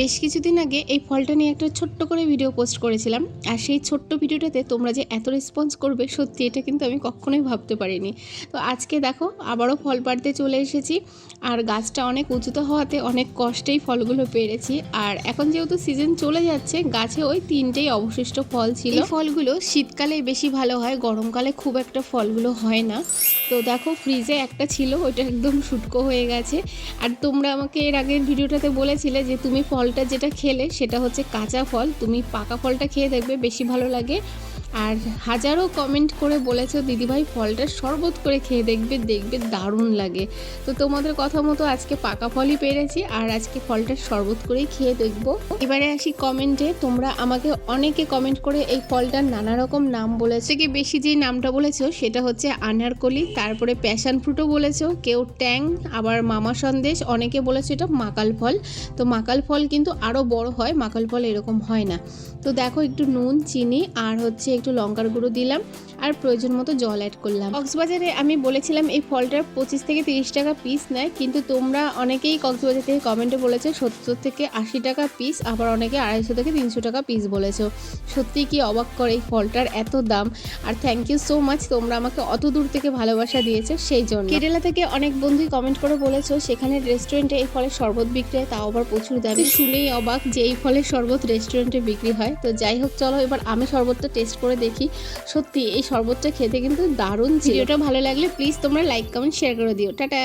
বেশ কিছুদিন আগে এই ফলটা নিয়ে একটা ছোট্ট করে ভিডিও পোস্ট করেছিলাম, আর সেই ছোট্ট ভিডিওটাতে তোমরা যে এত রেসপন্স করবে, সত্যি এটা কিন্তু আমি কখনোই ভাবতে পারিনি। তো আজকে দেখো, আবারও ফল পাড়তে চলে এসেছি, আর গাছটা অনেক উঁচুতে হওয়াতে অনেক কষ্টেই ফলগুলো পেরেছি, আর এখন যেহেতু সিজন চলে যাচ্ছে, গাছে ওই তিনটেই অবশিষ্ট ফল ছিল। ফলগুলো শীতকালে বেশি ভালো হয়, গরমকালে খুব একটা ফলগুলো হয় না। তো দেখো ফ্রিজে একটা ছিল, ওইটা একদম শুটকো হয়ে গেছে। আর তোমরা আমাকে এর আগের ভিডিওটাতে বলেছিলে যে তুমি ফলটা যেটা খেলে সেটা হচ্ছে কাঁচা ফল। তুমি পাকা ফলটা খেয়ে দেখবে বেশি ভালো লাগে। আর হাজারো কমেন্ট করে বলেছ, দিদিভাই, ফলটা শরবত করে খেয়ে দেখবে দেখবে দারুণ লাগে। তো তোমাদের কথা মতো আজকে পাকা ফলই পেরেছি, আর আজকে ফলটা শরবত করেই খেয়ে দেখব। এবারে আসি কমেন্টে তোমরা আমাকে অনেকে কমেন্ট করে এই ফলটার নানা রকম নাম বলেছে। কি বেশি যে নামটা বলেছ, সেটা হচ্ছে আনারকলি, তারপরে প্যাশন ফ্রুটও বলেছ, কেউ ট্যাং, আবার মামা সন্দেশ, অনেকে বলেছে এটা মাকাল ফল। তো মাকাল ফল কিন্তু আরও বড় হয়, মাকাল ফল এরকম হয় না। তো দেখো একটু নুন, চিনি, আর হচ্ছে একটু লঙ্কার গুঁড়ো দিলাম আর প্রয়োজন মতো জল অ্যাড করলাম। কক্সবাজারে আমি বলেছিলাম এই ফলটার পঁচিশ থেকে তিরিশ টাকা পিস নেয়, কিন্তু তোমরা অনেকেই কক্সবাজার থেকে কমেন্টে বলেছ সত্তর থেকে আশি টাকা পিস আবার অনেকে আড়াইশো থেকে তিনশো টাকা পিস বলেছ। সত্যি কি অবাক করে এই ফলটার এত দাম। আর থ্যাংক ইউ সো মাচ তোমরা আমাকে অত দূর থেকে ভালোবাসা দিয়েছ, সেই জন্য। কেরালা থেকে অনেক বন্ধুই কমেন্ট করে বলেছ, সেখানে রেস্টুরেন্টে এই ফলের শরবত বিক্রি হয় তাও আবার প্রচুর দামে। শুনেই অবাক যে এই ফলের শরবত রেস্টুরেন্টে বিক্রি হয়। তো যাই হোক, চলো এবার আমি শরবতটা টেস্ট করে দেখি। সত্যি, এই শরবতটা খেতে কিন্তু দারুণ ভিডিওটা ভালো লাগলে প্লিজ তোমরা লাইক কমেন্ট শেয়ার করে দিও। টাটা।